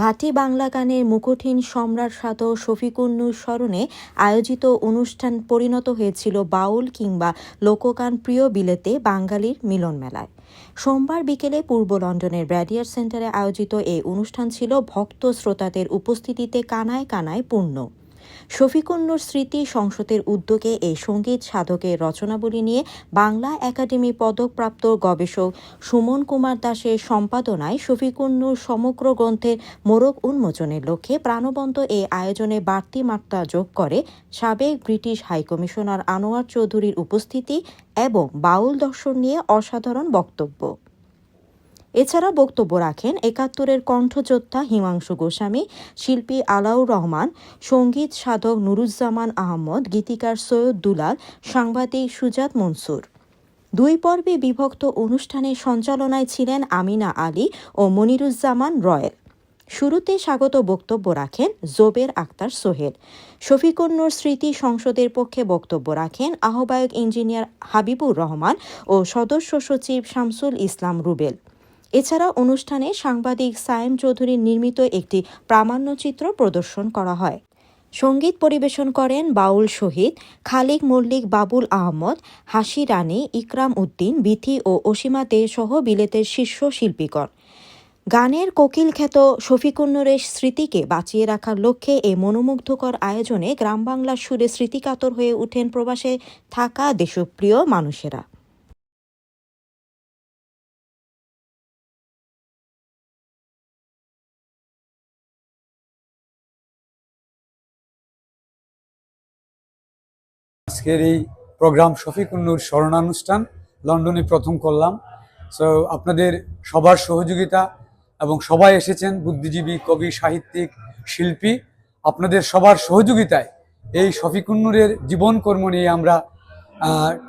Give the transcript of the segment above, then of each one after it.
ভাটি বাংলা গানের মুকুটহীন সম্রাট সাত শফিকুন্নুর স্মরণে আয়োজিত অনুষ্ঠান পরিণত হয়েছিল বাউল কিংবা লোকগান প্রিয় বিলেতে বাঙালির মিলন মেলায়। সোমবার বিকেলে পূর্ব লন্ডনের ব্র্যাডিয়ার সেন্টারে আয়োজিত এই অনুষ্ঠান ছিল ভক্ত শ্রোতাদের উপস্থিতিতে কানায় কানায় পূর্ণ। শফিকুন্নুর স্মৃতি সংসদের উদ্যোগে এই সংগীত সাধকের রচনাবলী নিয়ে বাংলা একাডেমি পদকপ্রাপ্ত গবেষক সুমন কুমার দাসের সম্পাদনায় শফিকুন্নুর সমগ্র গ্রন্থের মোড়ক উন্মোচনের লক্ষ্যে প্রাণবন্ত এই আয়োজনে বাড়তি মাত্রা যোগ করে সাবেক ব্রিটিশ হাইকমিশনার আনোয়ার চৌধুরীর উপস্থিতি এবং বাউল দর্শন নিয়ে অসাধারণ বক্তব্য। এছাড়া বক্তব্য রাখেন একাত্তরের কণ্ঠযোদ্ধা হিমাংশু গোস্বামী, শিল্পী আলাউর রহমান, সংগীত সাধক নুরুজ্জামান আহমদ, গীতিকার সৈয়দ দুলাল, সাংবাদিক সুজাত মনসুর। দুই পর্বে বিভক্ত অনুষ্ঠানের সঞ্চালনায় ছিলেন আমিনা আলী ও মনিরুজ্জামান রয়েল। শুরুতে স্বাগত বক্তব্য রাখেন জোবের আক্তার সোহেল। শফিকুন্নুর স্মৃতি সংসদের পক্ষে বক্তব্য রাখেন আহ্বায়ক ইঞ্জিনিয়ার হাবিবুর রহমান ও সদস্য সচিব শামসুল ইসলাম রুবেল। এছাড়া অনুষ্ঠানে সাংবাদিক সায়েম চৌধুরীর নির্মিত একটি প্রামাণ্যচিত্র প্রদর্শন করা হয়। সংগীত পরিবেশন করেন বাউল শহীদ খালিক মল্লিক বাবুল আহমদ, হাসি রানী, ইকরাম উদ্দিন, বিথি ও অসীমা দে সহ বিলেতের শীর্ষ শিল্পীগণ। গানের কোকিল খ্যাত শফিকুন্নুরের স্মৃতিকে বাঁচিয়ে রাখার লক্ষ্যে এই মনোমুগ্ধকর আয়োজনে গ্রাম বাংলার সুরে স্মৃতিকাতর হয়ে ওঠেন প্রবাসে থাকা দেশপ্রিয় মানুষেরা। আজকের এই প্রোগ্রাম শফিকুন্নুর স্মরণানুষ্ঠান, লন্ডনে প্রথম করলাম। সো আপনাদের সবার সহযোগিতা এবং সবাই এসেছেন বুদ্ধিজীবী, কবি, সাহিত্যিক, শিল্পী। আপনাদের সবার সহযোগিতায় এই শফিকুন্নুরের জীবন কর্ম নিয়ে আমরা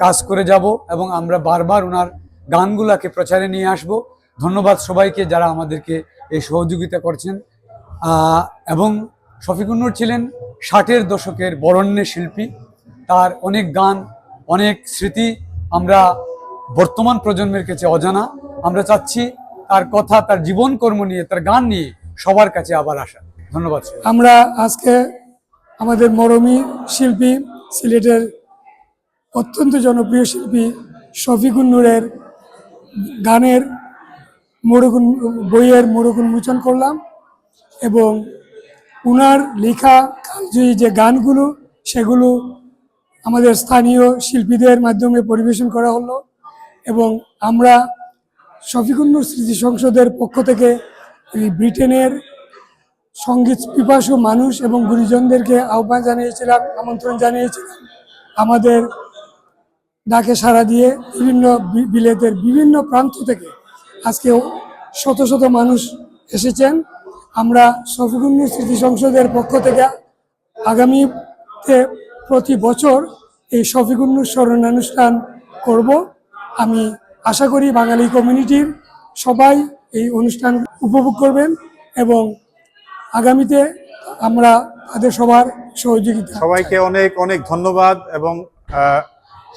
কাজ করে যাব এবং আমরা বারবার ওনার গানগুলাকে প্রচারে নিয়ে আসব। ধন্যবাদ সবাইকে যারা আমাদেরকে এই সহযোগিতা করছেন। এবং শফিকুন্নুর ছিলেন ষাটের দশকের বরণ্যে শিল্পী। তার অনেক গান, অনেক স্মৃতি আমরা বর্তমান প্রজন্মের কাছে অজানা। আমরা চাচ্ছি তার কথা, তার জীবন কর্ম নিয়ে, তার গান নিয়ে সবার কাছে আবার আসা। ধন্যবাদ আমরা আজকে আমাদের মরমী শিল্পী, সিলেটের অত্যন্ত জনপ্রিয় শিল্পী শফিকুন নূরের গানের মোড়কুন বইয়ের মোড়ক উন্মোচন করলাম এবং উনার লেখা কালজয়ী যে গানগুলো, সেগুলো আমাদের স্থানীয় শিল্পীদের মাধ্যমে পরিবেশন করা হলো এবং আমরা শফিকুন্নুর স্মৃতি সংসদের পক্ষ থেকে এই ব্রিটেনের সংগীত পিপাসু মানুষ এবং গুরুজনদেরকে আহ্বান জানিয়েছিলাম, আমন্ত্রণ জানিয়েছিলাম। আমাদের ডাকে সাড়া দিয়ে বিভিন্ন বিলেতের বিভিন্ন প্রান্ত থেকে আজকে শত শত মানুষ এসেছেন। আমরা শফিকুন্নুর স্মৃতি সংসদের পক্ষ থেকে আগামীতে প্রতি বছর এই শফিকুন্নুর স্মরণানুষ্ঠান করব। আমি আশা করি বাঙালি কমিউনিটির সবাই এই অনুষ্ঠান উপভোগ করবেন এবং আগামীতে আমরা তাদের সবার সহযোগিতা সবাইকে অনেক অনেক ধন্যবাদ এবং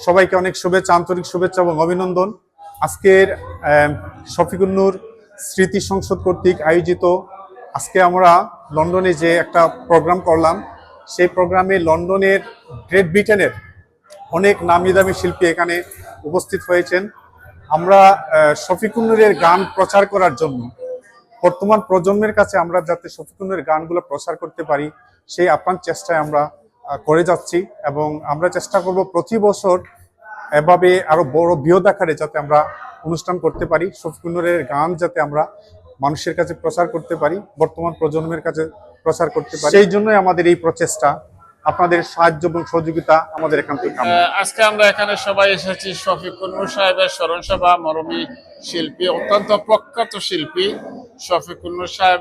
সবাইকে অনেক শুভেচ্ছা, আন্তরিক শুভেচ্ছা এবং অভিনন্দন। আজকের শফিকুন্নুর স্মৃতি সংসদ কর্তৃক আয়োজিত আজকে আমরা লন্ডনে যে একটা প্রোগ্রাম করলাম সেই প্রোগ্রামে লন্ডনের গ্রেট ব্রিটেনের অনেক নামি দামি শিল্পী এখানে উপস্থিত হয়েছেন। আমরা শফিকুন্নুরের গান প্রচার করার জন্য, বর্তমান প্রজন্মের কাছে আমরা যাতে শফিকুনের গানগুলো প্রচার করতে পারি, সেই আপ্রাণ চেষ্টায় আমরা করে যাচ্ছি এবং আমরা চেষ্টা করব প্রতি বছর এভাবে আরও বড় বৃহৎ আকারে যাতে আমরা অনুষ্ঠান করতে পারি শফিকুনের গান যাতে আমরা মানুষের কাছে প্রচার করতে পারি, বর্তমান প্রজন্মের কাছে প্রচার করতে পারি। সেই জন্যই আমাদের এই প্রচেষ্টা আপনাদের সাহায্য এবং সহযোগিতা আমাদের এখান থেকে আজকে আমরা এখানে সবাই এসেছি শফিক কুন্নুর সাহেবের স্মরণ সভা মরমী শিল্পী অত্যন্ত প্রখ্যাত শিল্পী শফিক কুন্নুর সাহেব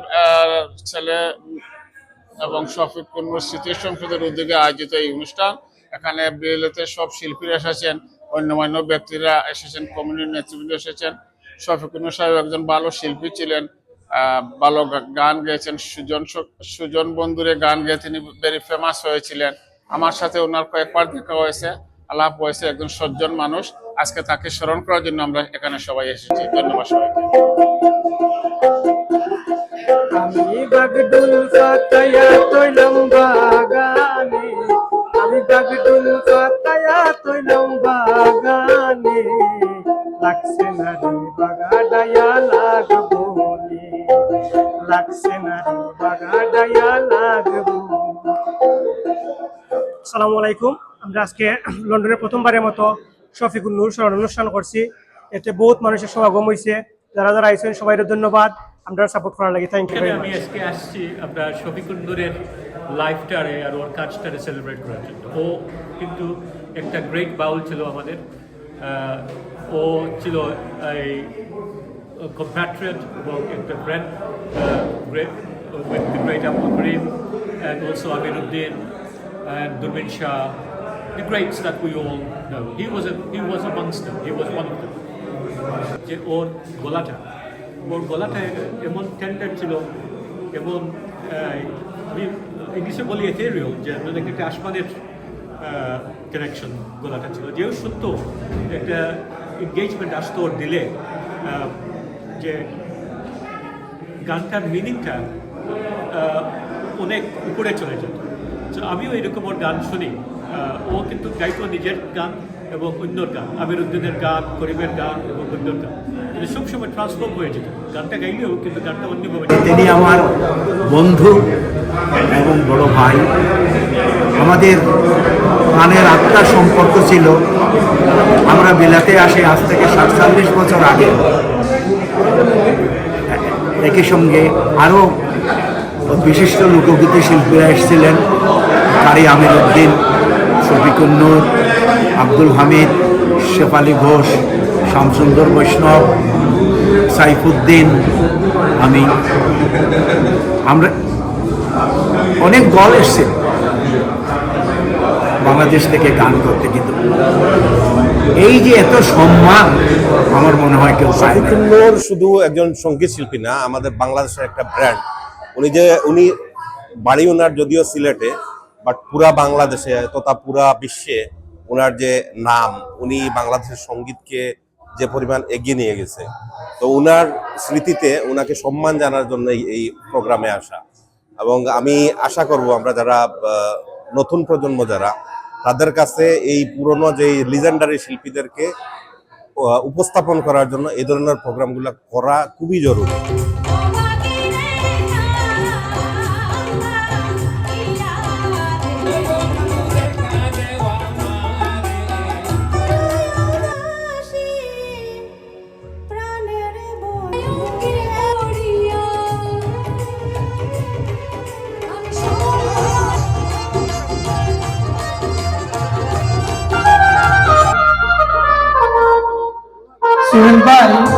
ছেলে এবং শফিক কুন্নুর স্মৃতি সংসদের উদ্যোগে আয়োজিত এই অনুষ্ঠান। এখানে বিএলএতে সব শিল্পীরা এসেছেন অন্যান্য ব্যক্তিরা এসেছেন কমিউনিটি নেতৃবৃন্দ এসেছেন। শফিক কুন্নুর সাহেব একজন ভালো শিল্পী ছিলেন ভালো গান গেয়েছেন, সুজন সুজন বন্ধুরে গান গেয়ে তিনি ভেরি ফেমাস হয়েছিলেন। আমার সাথে ওনার কয়েকবার দেখা হয়েছে, আলাপ হয়েছে, একজন সজ্জন মানুষ। আজকে তাকে স্মরণ করার জন্য আমরা এখানে সবাই এসেছি। ধন্যবাদ সবাইকে। আমি বাগডুল পাতায়া তৈলাম বাগানে আমি বাগডুল পাতায়া তৈলাম বাগানে লাগছে না রে বাগাডায়া, লাগবো। লাগবো। আসসালামু আলাইকুম। আমরা আজকে লন্ডনের প্রথমবারের মতো শফিকুল নূর স্মরণ অনুষ্ঠান করছি। এতে বহুত মানুষের সমাগম হয়েছে যারা যারা আইসেন সবাই ধন্যবাদ। আমরা সাপোর্ট করার লাগে। থ্যাংক ইউ আমি আজকে আসছি আমরা শফিকুল নূরের লাইফটারে আর ওর কাজটারে সেলিব্রেট করার জন্য। ও কিন্তু একটা গ্রেট বাউল ছিল আমাদের। ও ছিল এই কম্প্যাট্রিয়ট এবং একটা great great great Abdul Karim and also Amiruddin and Durban Shah, the greats that we all know. He was a, he was amongst them. He was one of them. যে ওর গলাটা ওর গলাটা এমন টেন্ডার ছিল এমন আহ, আমি ইংলিশে বলি এথেরিয়াল যে মানে একটা আসমানের কানেকশন গলাটা ছিল যেও সত্য একটা এঙ্গেজমেন্ট আসতো ওর দিলে আহ, যে গানটার মিনিংটা অনেক উপরে চলে যেত। তো আমিও এরকম ওর গান শুনি। ও কিন্তু গাইতো নিজের গান এবং অন্যর গান। আমির উদ্দিনের গান, করিমের গান এবং অন্যর গান। কিন্তু সবসময় ট্রান্সফর্ম হয়ে যেত। গানটা গাইলেও কিন্তু গানটা অন্যভাবে। তিনি আমার বন্ধু এবং বড় ভাই। আমাদের প্রাণের আত্মার সম্পর্ক ছিল। আমরা বিলাতে আসি আজ থেকে সাতচল্লিশ বছর আগে। একই সঙ্গে আরও বিশিষ্ট লোকগীতি শিল্পীরা এসেছিলেন। কারি আমির উদ্দিন শফিকুন্নুর আব্দুল হামিদ, শেফালি ঘোষ শামসুন্দর বৈষ্ণব, সাইফুদ্দিন, আমি। আমরা অনেক দল এসছে। বাংলাদেশ থেকে গান করতে কিন্তু। এই যে এত সম্মান, আমার মনে হয় কেউ শফিকুল্লোর শুধু একজন সংগীত শিল্পী না, আমাদের বাংলাদেশের একটা ব্র্যান্ড উনি যে, উনি বাড়ি ওনার যদিও সিলেটে বাট পুরা বাংলাদেশে তথা পুরা বিশ্বে ওনার যে নাম, উনি বাংলাদেশের সঙ্গীতকে যে পরিমাণ এগিয়ে নিয়ে গেছে। তো উনার স্মৃতিতে ওনাকে সম্মান জানার জন্য এই প্রোগ্রামে আসা। এবং আমি আশা করব আমরা যারা নতুন প্রজন্ম যারা তাদের কাছে এই পুরনো যে লিজেন্ডারি শিল্পীদেরকে উপস্থাপন করার জন্য এই ধরনের প্রোগ্রামগুলো করা খুবই জরুরি। সোহেল ভাই